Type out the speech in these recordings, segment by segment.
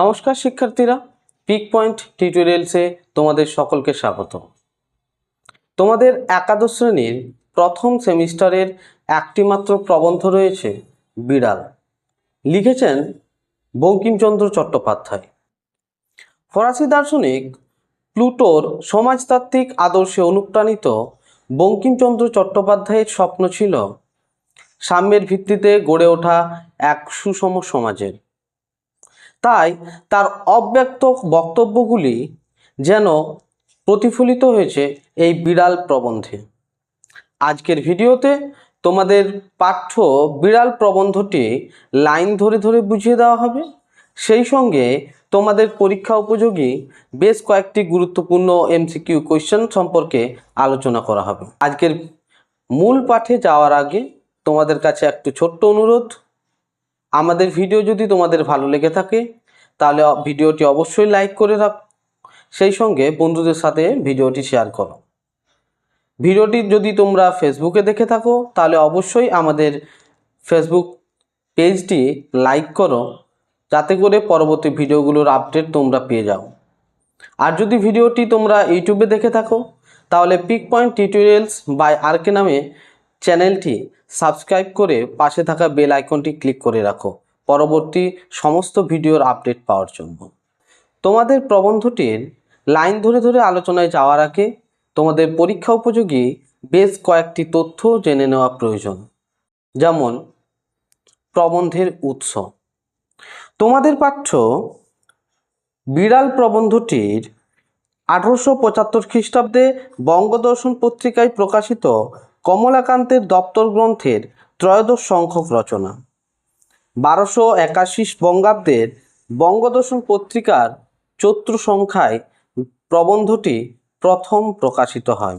নমস্কার শিক্ষার্থীরা pick point টিউটোরিয়ালসে তোমাদের সকলকে স্বাগত। তোমাদের একাদশ শ্রেণির প্রথম সেমিস্টারের একটিমাত্র প্রবন্ধ রয়েছে বিড়াল। লিখেছেন বঙ্কিমচন্দ্র চট্টোপাধ্যায়। ফরাসি দার্শনিক প্লুটোর সমাজতাত্ত্বিক আদর্শে অনুপ্রাণিত বঙ্কিমচন্দ্র চট্টোপাধ্যায়ের স্বপ্ন ছিল সাম্যের ভিত্তিতে গড়ে ওঠা এক সুষম সমাজের। তাই তার অব্যক্ত বক্তব্যগুলি যেন প্রতিফলিত হয়েছে এই বিড়াল প্রবন্ধে। আজকের ভিডিওতে তোমাদের পাঠ্য বিড়াল প্রবন্ধটি লাইন ধরে ধরে বুঝিয়ে দেওয়া হবে। সেই সঙ্গে তোমাদের পরীক্ষা উপযোগী বেশ কয়েকটি গুরুত্বপূর্ণ এমসিকিউ কোয়েশ্চেন সম্পর্কে আলোচনা করা হবে। আজকের মূল পাঠে যাওয়ার আগে তোমাদের কাছে একটু ছোট্ট অনুরোধ। আমাদের ভিডিও যদি তোমাদের ভালো লেগে থাকে, তাহলে ভিডিওটি অবশ্যই লাইক করে রাখ। সেই সঙ্গে বন্ধুদের সাথে ভিডিওটি শেয়ার করো। ভিডিওটি যদি তোমরা ফেসবুকে দেখে থাকো, তাহলে অবশ্যই আমাদের ফেসবুক পেজটি লাইক করো, যাতে করে পরবর্তী ভিডিওগুলোর আপডেট তোমরা পেয়ে যাও। আর যদি ভিডিওটি তোমরা ইউটিউবে দেখে থাকো, তাহলে pick point tutorials by RK নামে চ্যানেলটি সাবস্ক্রাইব করে পাশে থাকা বেল আইকনটি ক্লিক করে রাখো। পরবর্তী সমস্ত ভিডিওর আপডেট পাওয়ার জন্য। তোমাদের প্রবন্ধটির লাইন ধরে ধরে আলোচনায় যাওয়ার আগে তোমাদের পরীক্ষা উপযোগী বেশ কয়েকটি তথ্য জেনে নেওয়া প্রয়োজন। যেমন, প্রবন্ধের উৎস। তোমাদের পাঠ্য বিড়াল প্রবন্ধটির আঠারোশো পঁচাত্তর খ্রিস্টাব্দে বঙ্গদর্শন পত্রিকায় প্রকাশিত কমলাকান্তের দপ্তর গ্রন্থের ত্রয়োদশ সংখ্যক রচনা। বারোশো একাশি বঙ্গাব্দের বঙ্গদর্শন পত্রিকার চৈত্র সংখ্যায় প্রবন্ধটি প্রথম প্রকাশিত হয়।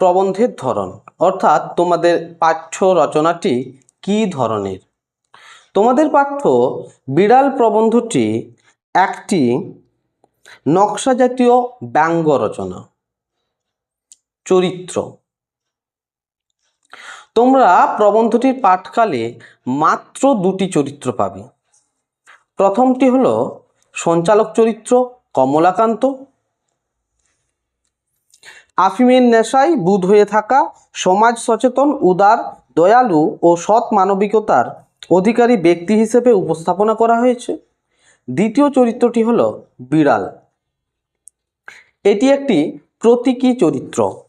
প্রবন্ধের ধরন, অর্থাৎ তোমাদের পাঠ্য রচনাটি কী ধরনের? তোমাদের পাঠ্য বিড়াল প্রবন্ধটি একটি নকশা জাতীয় ব্যঙ্গ রচনা। চরিত্র তোমরা প্রবন্ধটির পাঠকালে মাত্র দুটি চরিত্র পাবে। প্রথমটি হলো সঞ্চালক চরিত্র কমলাকান্ত। আফিমের নেশায় বুধ হয়ে থাকা সমাজ সচেতন, উদার, দয়ালু ও সৎ মানবিকতার অধিকারী ব্যক্তি হিসেবে উপস্থাপনা করা হয়েছে। দ্বিতীয় চরিত্রটি হলো বিড়াল। এটি একটি প্রতীকী চরিত্র।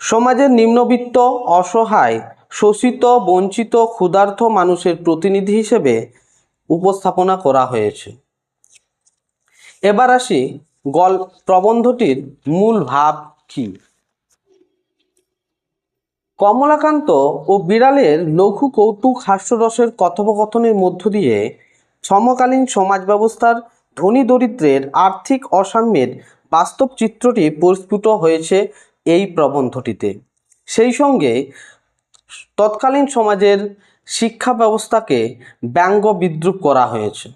সমাজের নিম্নবিত্ত, অসহায়, শোষিত, বঞ্চিত ক্ষুধার্থ মানুষের প্রতিনিধি হিসেবে উপস্থাপনা করা হয়েছে। এবার আসি গল প্রবন্ধটির মূল ভাব কি? কমলাকান্ত ও বিড়ালের লঘু কৌতুক হাস্যরসের কথোপকথনের মধ্য দিয়ে সমকালীন সমাজ ব্যবস্থার ধনী দরিদ্রের আর্থিক অসাম্যের বাস্তব চিত্রটি পরিস্ফুট হয়েছে এই প্রবন্ধটিতে। সেই সঙ্গে তৎকালীন সমাজের শিক্ষা ব্যবস্থাকে ব্যঙ্গ বিদ্রুপ করা হয়েছে।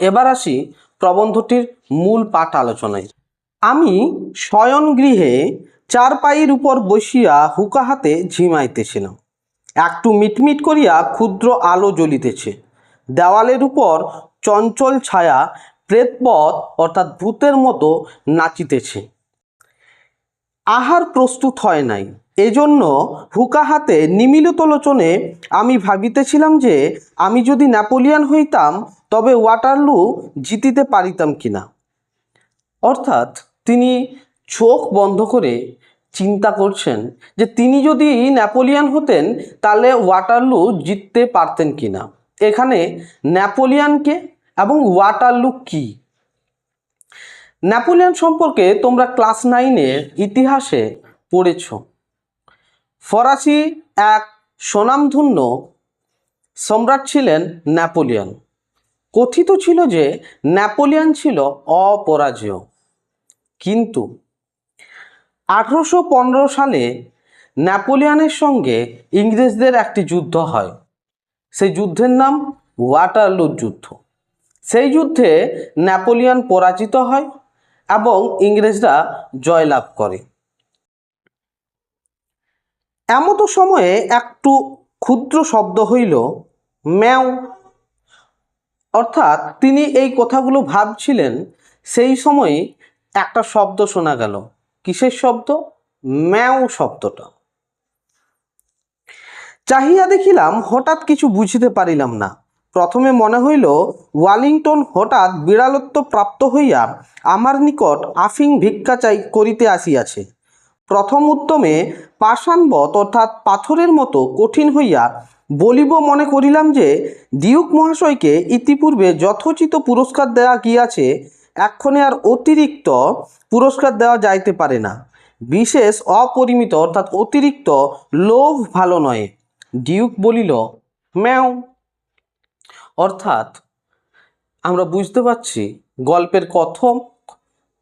এবার আসি প্রবন্ধটির মূল পাঠ আলোচনায়। আমি শয়ন গৃহে চারপাইয়ের উপর বসিয়া হুকা হাতে ঝিমাইতেছিলাম। একটু মিটমিট করিয়া ক্ষুদ্র আলো জ্বলিতেছে। দেওয়ালের উপর চঞ্চল ছায়া প্রেতপথ অর্থাৎ ভূতের মতো নাচিতেছে। আহার প্রস্তুত হয় নাই। এজন্য হুকা হাতে নিমিলিত লোচনে আমি ভাবিতেছিলাম যে, আমি যদি নেপোলিয়ান হইতাম, তবে ওয়াটারলু জিতিতে পারিতাম কিনা। অর্থাৎ তিনি চোখ বন্ধ করে চিন্তা করছেন যে, তিনি যদি নেপোলিয়ান হতেন, তাহলে ওয়াটারলু জিততে পারতেন কিনা। এখানে নেপোলিয়ানকে এবং ওয়াটারলু কী? নেপোলিয়ন সম্পর্কে তোমরা ক্লাস নাইনের ইতিহাসে পড়েছ। ফরাসি এক স্বনামধন্য সম্রাট ছিলেন নেপোলিয়ন। কথিত ছিল যে নেপোলিয়ন ছিল অপরাজেয়। কিন্তু আঠারোশো সালে নেপোলিয়নের সঙ্গে ইংরেজদের একটি যুদ্ধ হয়। সেই যুদ্ধের নাম ওয়াটারলুর যুদ্ধ। সেই যুদ্ধে নেপোলিয়ন পরাজিত হয় এবং ইংরেজরা জয়লাভ করে। এমতো সময়ে একটু ক্ষুদ্র শব্দ হইল, ম্যাও। অর্থাৎ তিনি এই কথাগুলো ভাবছিলেন, সেই সময় একটা শব্দ শোনা গেল। কিসের শব্দ? ম্যাও শব্দটা। চাহিয়া দেখিলাম হঠাৎ কিছু বুঝিতে পারিলাম না। প্রথমে মনে হইল, ওয়ালিংটন হঠাৎ বিড়ালত্ব প্রাপ্ত হইয়া আমার নিকট আফিং ভিক্ষা চাই করিতে আসিয়াছে। প্রথম উত্তমে পাষাণবৎ অর্থাৎ পাথরের মতো কঠিন হইয়া বলিব মনে করিলাম যে ডিউক মহাশয়কে ইতিপূর্বে যথোচিত পুরস্কার দেওয়া গিয়াছে, এক্ষণে আর অতিরিক্ত পুরস্কার দেওয়া যাইতে পারে না। বিশেষ অপরিমিত অর্থাৎ অতিরিক্ত লোভ ভালো নয়। ডিউক বলিল ম্যাও অর্থাৎ আমরা বুঝতে পারছি গল্পের কথক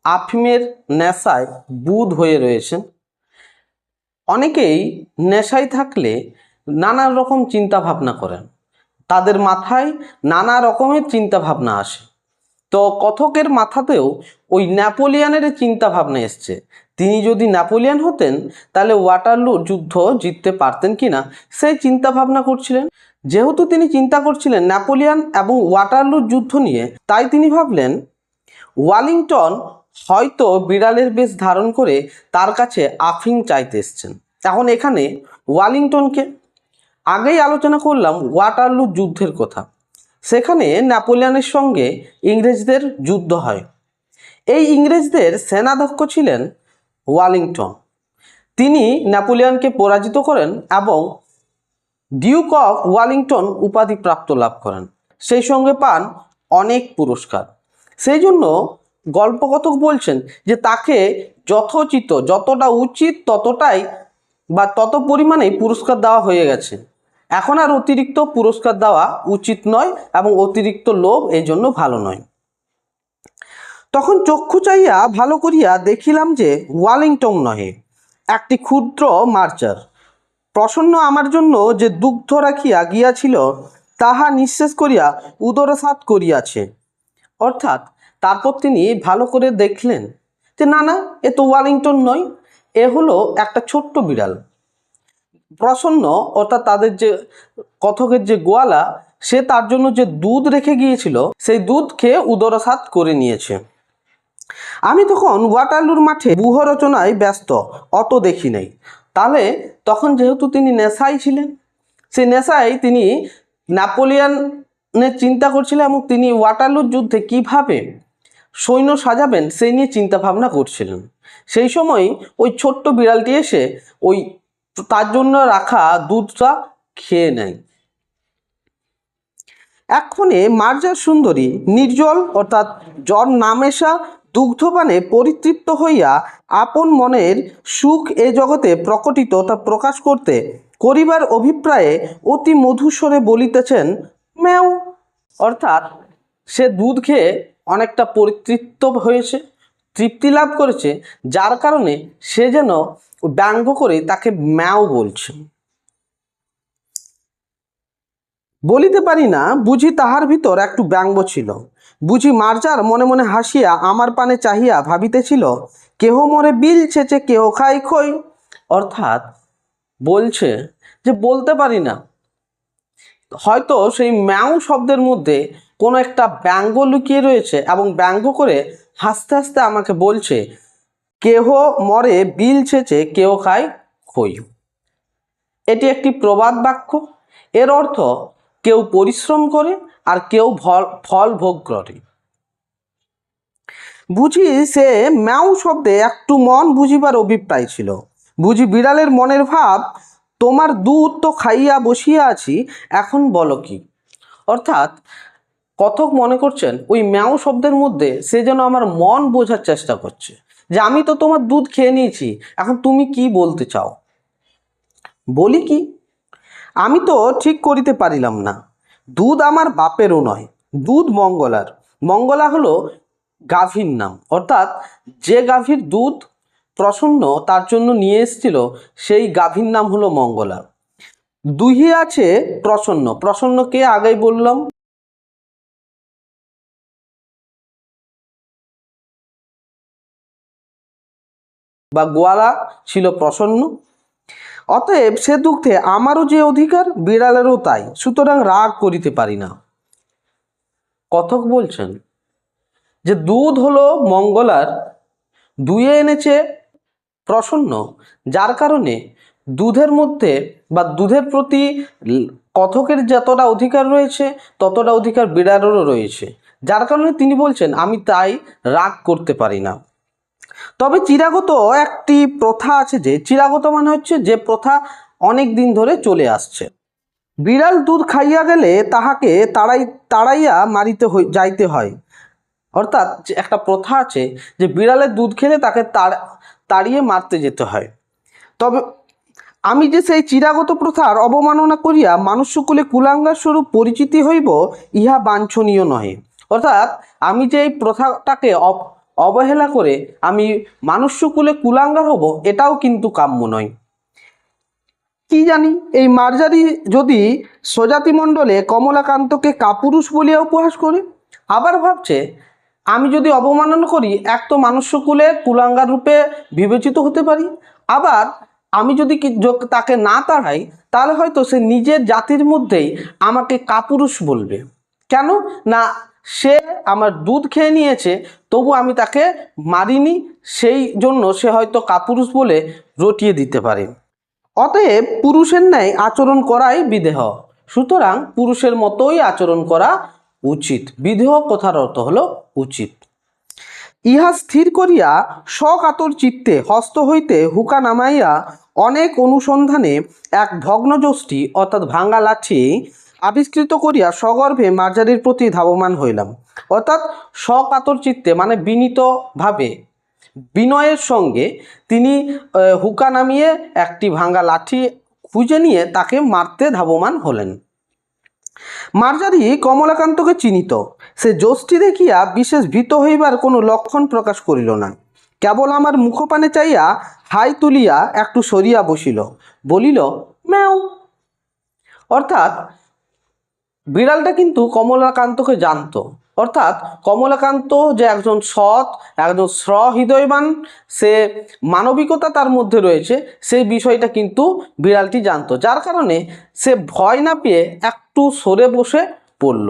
আফিমের নেশায় বুধ হয়ে রয়েছেন। অনেকেই নেশায় থাকলে নানা রকম চিন্তা ভাবনা করেন। তাদের মাথায় নানা রকমের চিন্তা ভাবনা আসে। তো কথকের মাথাতেও ওই ন্যাপোলিয়ানের চিন্তা ভাবনা এসছে। তিনি যদি ন্যাপোলিয়ান হতেন, তাহলে ওয়াটারলু যুদ্ধ জিততে পারতেন কিনা, সেই চিন্তা ভাবনা করছিলেন। যেহেতু তিনি চিন্তা করছিলেন ন্যাপোলিয়ান এবং ওয়াটারলুর যুদ্ধ নিয়ে, তাই তিনি ভাবলেন, ওয়ালিংটন হয়তো বিড়ালের বেশ ধারণ করে তার কাছে আফিং চাইতে এসছেন। এখন এখানে ওয়ালিংটনকে আগেই আলোচনা করলাম ওয়াটারলু যুদ্ধের কথা। সেখানে ন্যাপোলিয়ানের সঙ্গে ইংরেজদের যুদ্ধ হয়। এই ইংরেজদের সেনাধ্যক্ষ ছিলেন ওয়ালিংটন। তিনি নেপোলিয়নকে পরাজিত করেন এবং ডিউক অফ ওয়ালিংটন উপাধি প্রাপ্ত লাভ করেন। সেই সঙ্গে পান অনেক পুরস্কার। সেই জন্য গল্পকথক বলছেন যে তাকে যথোচিত, যতটা উচিত ততটাই বা তত পরিমাণেই পুরস্কার দেওয়া হয়ে গেছে। এখন আর অতিরিক্ত পুরস্কার দেওয়া উচিত নয় এবং অতিরিক্ত লোভ এই জন্য ভালো নয়। তখন চক্ষু চাইয়া ভালো করিয়া দেখিলাম যে ওয়ালিংটন নহে, একটি ক্ষুদ্র মার্চার। প্রসন্ন আমার জন্য যে দুগ্ধ রাখিয়া গিয়াছিল, তাহা নিঃশেষ করিয়া উদরসাত করিয়াছে। অর্থাৎ তারপর তিনি ভালো করে দেখলেন যে, না না, এ তো ওয়ালিংটন নয়, এ হলো একটা ছোট্ট বিড়াল। প্রসন্ন, অর্থাৎ তাদের যে কথকের যে গোয়ালা, সে তার জন্য যে দুধ রেখে গিয়েছিল, সেই দুধ খেয়ে উদরসাত করে নিয়েছে। আমি তখন ওয়াটারলুর মাঠে বুহ রচনায় ব্যস্ত, অত দেখি নাই। তাহলে তখন যেহেতু তিনি নেশায় ছিলেন, সেই নেশায় তিনি নাপোলিয়ানের চিন্তা করছিলেন এবং তিনি ওয়াটারলুর যুদ্ধে কীভাবে সৈন্য সাজাবেন সেই নিয়ে চিন্তা ভাবনা করছিলেন। সেই সময় ওই ছোট্ট বিড়ালটি এসে ওই তার জন্য রাখা দুধটা খেয়ে নেয়। এক্ষণে মার্জার সুন্দরী, নির্জল অর্থাৎ জ্বর নামেশা দুগ্ধপানে পরিতৃপ্ত হইয়া আপন মনের সুখ এ জগতে প্রকটিত তা প্রকাশ করতে করিবার অভিপ্রায়ে অতি মধুস্বরে বলিতেছেন ম্যাও অর্থাৎ সে দুধ খেয়ে অনেকটা পরিতৃপ্ত হয়েছে, তৃপ্তি লাভ করেছে, যার কারণে সে যেন ব্যঙ্গ করে তাকে ম্যাও বলছে। বলিতে পারি না, বুঝি তাহার ভিতর একটু ব্যঙ্গ ছিল। বুঝি মার্জার মনে মনে হাসিয়া আমার পানে চাহিয়া ভাবিতেছিল, কেহ মরে বিল ছেচে কেহ খাই খই? অর্থাৎ বলছে যে, বলতে পারি না। হয়তো সেই ম্যাও শব্দের মধ্যে কোনো একটা ব্যঙ্গ লুকিয়ে রয়েছে এবং ব্যঙ্গ করে হাসতে হাসতে আমাকে বলছে, কেহ মরে বিল ছেচে কেউ খায় খই? এটি একটি প্রবাদ বাক্য। এর অর্থ, কেউ পরিশ্রম করে আর কেউ ফল ফল ভোগ করে। বুঝি সে ম্যাও শব্দে একটু মন বুঝিবার অভিপ্রায় ছিল। বুঝি বিড়ালের মনের ভাব, তোমার দুধ তো খাইয়া বসিয়া আছি, এখন বলো কি? অর্থাৎ কথক মনে করছেন, ওই ম্যাও শব্দের মধ্যে সে যেন আমার মন বোঝার চেষ্টা করছে। যে আমি তো তোমার দুধ খেয়ে নিয়েছি, এখন তুমি কি বলতে চাও? বলি কি? আমি তো ঠিক করিতে পারিলাম না। দুধ আমার বাপেরও নয়, দুধ মঙ্গলার। মঙ্গলা হলো গাভীর নাম। অর্থাৎ যে গাভীর দুধ প্রসন্ন তার জন্য নিয়ে এসেছিল, সেই গাভীর নাম হলো মঙ্গলা। দুহি আছে প্রসন্ন। প্রসন্নকে আগেই বললাম? বা গোয়ালা ছিল প্রসন্ন। অতএব সে দুঃখে আমারও যে অধিকার, বিড়ালেরও তাই। সুতরাং রাগ করিতে পারি না। কথক বলছেন যে, দুধ হলো মঙ্গলার, দুয়ে এনেছে প্রসন্ন, যার কারণে দুধের মধ্যে বা দুধের প্রতি কথকের যতটা অধিকার রয়েছে, ততটা অধিকার বিড়ালেরও রয়েছে। যার কারণে তিনি বলছেন, আমি তাই রাগ করতে পারি না। তবে চিরাগত একটি প্রথা আছে যে, চিরাগত মানে হচ্ছে যে প্রথা অনেক দিন ধরে চলে আসছে। বিড়াল দুধ খাইয়া গেলে তাহাকে তাড়াই, তাড়াইয়া মারিতে যাইতে হয়। অর্থাৎ একটা প্রথা আছে যে, বিড়ালের দুধ খেলে তাকে তাড় তাড়িয়ে মারতে যেতে হয়। তবে আমি যে সেই চিরাগত প্রথার অবমাননা করিয়া মানুষ্যকুলে কুলাঙ্গার স্বরূপ পরিচিতি হইব, ইহা বাঞ্ছনীয় নহে। অর্থাৎ আমি যে এই প্রথাটাকে অবহেলা করে আমি মানুষ্যকুলে কুলাঙ্গার হব, এটাও কিন্তু কাম্য নয়। কি জানি, এই মার্জারি যদি স্বজাতি মণ্ডলে কমলাকান্তকে কাপুরুষ বলিয়া উপহাস করে? আবার ভাবছে, আমি যদি অবমাননা করি, এক তো মানুষ্যকুলে কুলাঙ্গার রূপে বিবেচিত হতে পারি। আবার আমি যদি তাকে না তাড়াই, তাহলে হয়তো সে নিজের জাতির মধ্যেই আমাকে কাপুরুষ বলবে। কেন? না সে আমার দুধ খেয়ে নিয়েছে, তবু আমি তাকে মারিনি, সেই জন্য সে হয়তো কাপুরুষ বলে রটিয়ে দিতে পারে। অতএব পুরুষের ন্যায় আচরণ করাই বিদেহ সুতরাং পুরুষের মতোই আচরণ করা উচিত। বিদেহ কথার অর্থ হলো উচিত। ইহা স্থির করিয়া সকাতর চিত্তে হস্ত হইতে হুকা নামাইয়া অনেক অনুসন্ধানে এক ভগ্নযষ্টি অর্থাৎ ভাঙ্গা লাঠি আবিষ্কৃত করিয়া সগর্ভে মার্জারির প্রতি ধাবমান হইলাম। অর্থাৎ সকাতর চিত্তে মানে বিনীতভাবে, বিনয়ের সঙ্গে তিনি হুকা নামিয়ে একটি ভাঙ্গা লাঠি খুঁজে নিয়ে তাকে মারতে ধাবমান হলেন। মার্জারি কমলাকান্তকে চিনিত। সে যষ্টি দেখিয়া বিশেষ ভীত হইবার কোনো লক্ষণ প্রকাশ করিল না। কেবল আমার মুখপানে চাইয়া হাই তুলিয়া একটু সরিয়া বসিল। বলিল, ম্যাও। অর্থাৎ বিড়ালটা কিন্তু কমলাকান্তকে জানতো। অর্থাৎ কমলাকান্ত যে একজন সৎ, একজন সহৃদয়বান সে মানবিকতা তার মধ্যে রয়েছে, সেই বিষয়টা কিন্তু বিড়ালটি জানতো। যার কারণে সে ভয় না পেয়ে একটু সরে বসে পড়ল।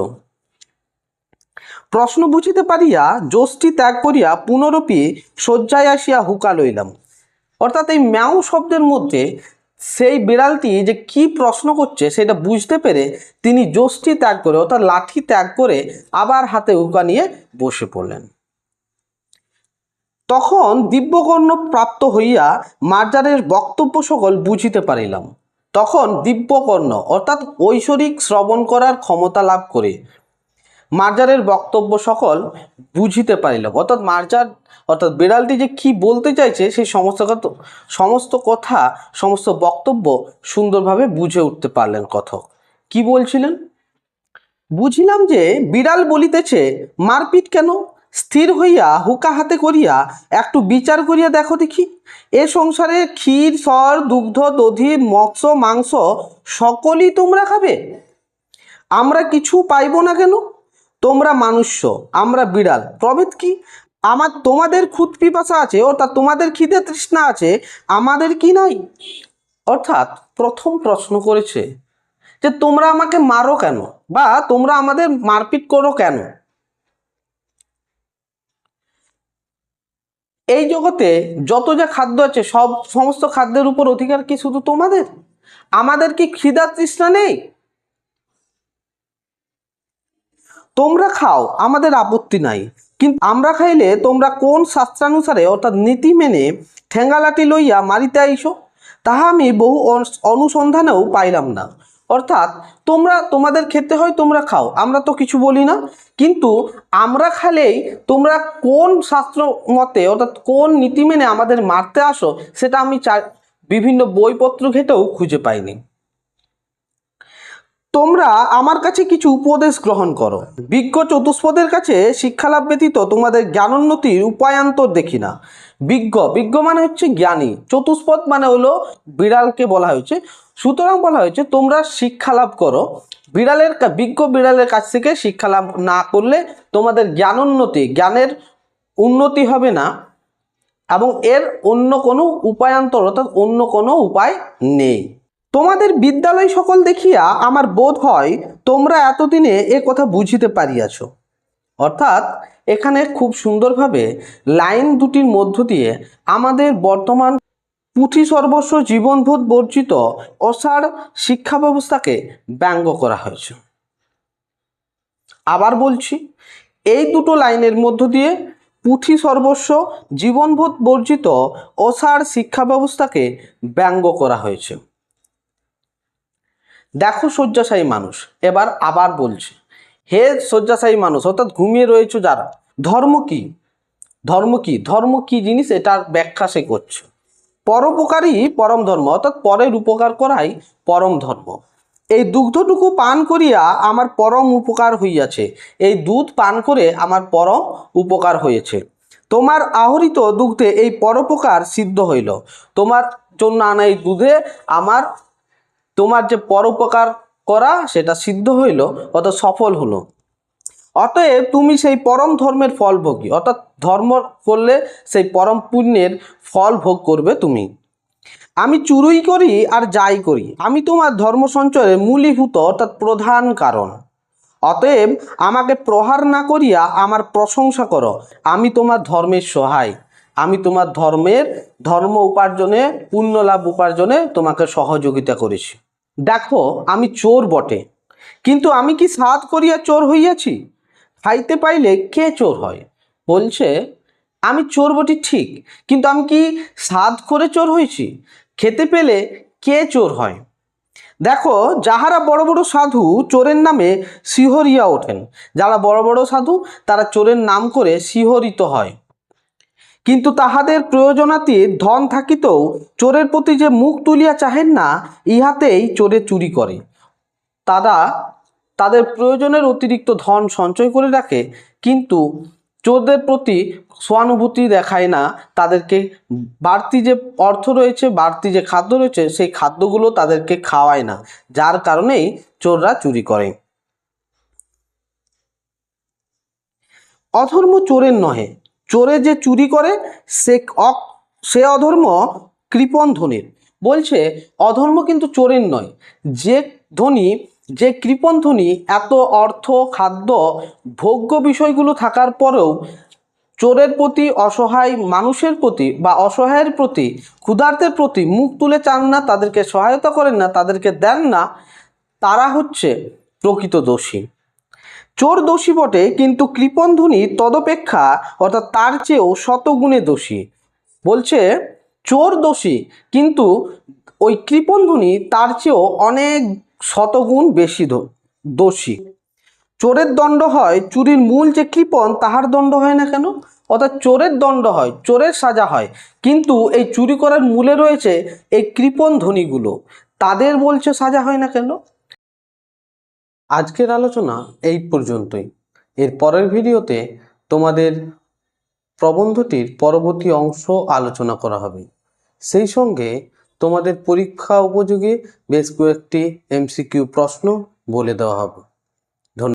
প্রশ্ন বুঝিতে পারিয়া যষ্টি ত্যাগ করিয়া পুনরপি শয্যায় আসিয়া হুকা লইলাম। অর্থাৎ এই ম্যাও শব্দের মধ্যে সেই বিড়ালটি যে কি প্রশ্ন করছে সেটা বুঝতে পেরে তিনি যষ্টি ত্যাগ করে অর্থাৎ লাঠি ত্যাগ করে আবার হাতে উকা নিয়ে বসে পড়লেন। তখন দিব্যকর্ণ প্রাপ্ত হইয়া মার্জারের বক্তব্য সকল বুঝিতে পারিলাম। তখন দিব্যকর্ণ অর্থাৎ ঐশ্বরিক শ্রবণ করার ক্ষমতা লাভ করে মার্জারের বক্তব্য সকল বুঝিতে পারিলাম। অর্থাৎ মার্জার অর্থাৎ বিড়ালটি যে কি বলতে চাইছে সেই সমস্ত কথা সমস্ত কথা, সমস্ত বক্তব্য সুন্দরভাবে বুঝে উঠতে পারলেন কথক। কি বলছিলেন? বুঝিলাম যে বিড়াল বলিতেছে, মারপিট কেন? স্থির হইয়া হুকা হাতে করিয়া একটু বিচার করিয়া দেখো দেখি। এ সংসারে ক্ষীর, সর, দুগ্ধ, দধি, মৎস্য, মাংস সকলই তোমরা খাবে? আমরা কিছু পাইব না কেন? তোমরা মানুষ্য, আমরা বিড়াল, প্রভেদ কি? আমার তোমাদের খুদ পিপাসা আছে, অর্থাৎ তোমাদের খিদে তৃষ্ণা আছে, আমাদের কি নাই? অর্থাৎ প্রথম প্রশ্ন করেছে যে তোমরা আমাকে মারো কেন? বা তোমরা আমাদের মারপিট করো কেন? এই জগতে যত যা খাদ্য আছে, সব সমস্ত খাদ্যের উপর অধিকার কি শুধু তোমাদের? আমাদের কি খিদা তৃষ্ণা নেই? তোমরা খাও, আমাদের আপত্তি নাই। কিন্তু আমরা খাইলে তোমরা কোন শাস্ত্রানুসারে, অর্থাৎ নীতি মেনে ঠেঙ্গালাটি লইয়া মারিতে আইস? তাহা আমি বহু অনুসন্ধানেও পাইলাম না। অর্থাৎ তোমরা, তোমাদের খেতে হয় তোমরা খাও, আমরা তো কিছু বলি না। কিন্তু আমরা খালেই তোমরা কোন শাস্ত্র মতে, অর্থাৎ কোন নীতি মেনে আমাদের মারতে আসো, সেটা আমি বিভিন্ন বইপত্র ঘেটেও খুঁজে পাইনি। তোমরা আমার কাছে কিছু উপদেশ গ্রহণ করো। বিজ্ঞ চতুষ্পদের কাছে শিক্ষালাভ ব্যতীত তোমাদের জ্ঞানোন্নতির উপায়ান্তর দেখি না। বিজ্ঞ বিজ্ঞ মানে হচ্ছে জ্ঞানী। চতুষ্পদ মানে হলো বিড়ালকে বলা হয়েছে। সুতরাং বলা হয়েছে, তোমরা শিক্ষা লাভ করো। বিড়ালের বিজ্ঞ বিড়ালের কাছ থেকে শিক্ষা লাভ না করলে তোমাদের জ্ঞানোন্নতি, জ্ঞানের উন্নতি হবে না এবং এর অন্য কোনো উপায়ান্তর অর্থাৎ অন্য কোনো উপায় নেই। তোমাদের বিদ্যালয় সকল দেখিয়া আমার বোধ হয় তোমরা এতদিনে এ কথা বুঝিতে পারিয়াছ। অর্থাৎ এখানে খুব সুন্দরভাবে লাইন দুটির মধ্য দিয়ে আমাদের বর্তমান পুঁথি সর্বস্ব জীবনবোধ বর্জিত অসার শিক্ষা ব্যবস্থাকে ব্যঙ্গ করা হয়েছে। আবার বলছি, এই দুটো লাইনের মধ্য দিয়ে পুঁথি সর্বস্ব জীবনবোধ বর্জিত অসার শিক্ষা ব্যবস্থাকে ব্যঙ্গ করা হয়েছে। দেখো শয্যাশায়ী মানুষ। এবার আবার বলছে, হে শয্যাশায়ী মানুষ, অর্থাৎ ঘুমিয়ে রয়েছে যারা, ধর্ম কি? ধর্ম কি? ধর্ম কি জিনিস? এটার ব্যাখ্যা সে করছে। পরোপকারই পরম ধর্ম, অর্থাৎ পরের উপকার করাই পরম ধর্ম। এই দুগ্ধটুকু পান করিয়া আমার পরম উপকার হইয়াছে। এই দুধ পান করে আমার পরম উপকার হয়েছে। তোমার আহরিত দুগ্ধে এই পরোপকার সিদ্ধ হইল। তোমার জন্য আনা এই দুধে আমার তোমার যে পরোপকার করা সেটা সিদ্ধ হইল, অর্থাৎ সফল হলো। অতএব তুমি সেই পরম ধর্মের ফল ভোগী, অর্থাৎ ধর্ম করলে সেই পরম পুণ্যের ফল ভোগ করবে তুমি। আমি চুরুই করি আর যাই করি, আমি তোমার ধর্ম সঞ্চয়ের মূলীভূত, অর্থাৎ প্রধান কারণ। অতএব আমাকে প্রহার না করিয়া আমার প্রশংসা করো, আমি তোমার ধর্মের সহায়। আমি তোমার ধর্মের ধর্ম উপার্জনে, পুণ্য লাভ উপার্জনে তোমাকে সহযোগিতা করেছি। দেখো, আমি চোর বটে। কিন্তু আমি কি সাধ করিয়া চোর হইয়াছি? খাইতে পাইলে কে চোর হয়? বলছে, আমি চোর বটি ঠিক, কিন্তু আমি কি সাধ করে চোর হয়েছি খেতে পেলে কে চোর হয়? দেখো, যাহারা বড় বড় সাধু চোরের নামে শিহরিয়া ওঠেন। যারা বড় বড় সাধু, তারা চোরের নাম করে শিহরিত হয়। কিন্তু তাহাদের প্রয়োজনাতি ধন থাকিতেও চোরের প্রতি যে মুখ তুলিয়া চাহেন না, ইহাতেই চোরে চুরি করে। তারা তাদের প্রয়োজনের অতিরিক্ত ধন সঞ্চয় করে রাখে, কিন্তু চোরদের প্রতি সহানুভূতি দেখায় না। তাদেরকে বাড়তি যে অর্থ রয়েছে, বাড়তি যে খাদ্য রয়েছে, সেই খাদ্যগুলো তাদেরকে খাওয়ায় না, যার কারণেই চোররা চুরি করে। অধর্ম চোরের নহে চোরে যে চুরি করে, সে অ- সে অধর্ম কৃপণ ধনীর। বলছে, অধর্ম কিন্তু চোরের নয়। যে ধনী, যে কৃপণ ধনী, এত অর্থ, খাদ্য, ভোগ্য বিষয়গুলো থাকার পরেও চোরের প্রতি অসহায় মানুষের প্রতি বা অসহায়ের প্রতি, ক্ষুধার্তের প্রতি মুখ তুলে চান না, তাদেরকে সহায়তা করেন না, তাদেরকে দেন না, তারা হচ্ছে প্রকৃত দোষী। চোর দোষী বটে, কিন্তু কৃপণ ধনী তদপেক্ষা, অর্থাৎ তার চেয়েও শতগুণে দোষী। বলছে, চোর দোষী, কিন্তু ওই কৃপণ ধনী তার চেয়েও অনেক শতগুণ বেশি দোষী। চোরের দণ্ড হয়, চুরির মূল যে কৃপণ, তাহার দণ্ড হয় না কেন? অর্থাৎ চোরের দণ্ড হয়, চোরের সাজা হয়। কিন্তু এই চুরি করার মূলে রয়েছে এই কৃপণ ধ্বনিগুলো তাদের বলছে সাজা হয় না কেন? আজকের আলোচনা এই পর্যন্তই। এর পরের ভিডিওতে তোমাদের প্রবন্ধটির পরবর্তী অংশ আলোচনা করা হবে। সেই সঙ্গে তোমাদের পরীক্ষা উপযোগী বেশ কয়েকটি এমসিকিউ প্রশ্ন বলে দেওয়া হবে।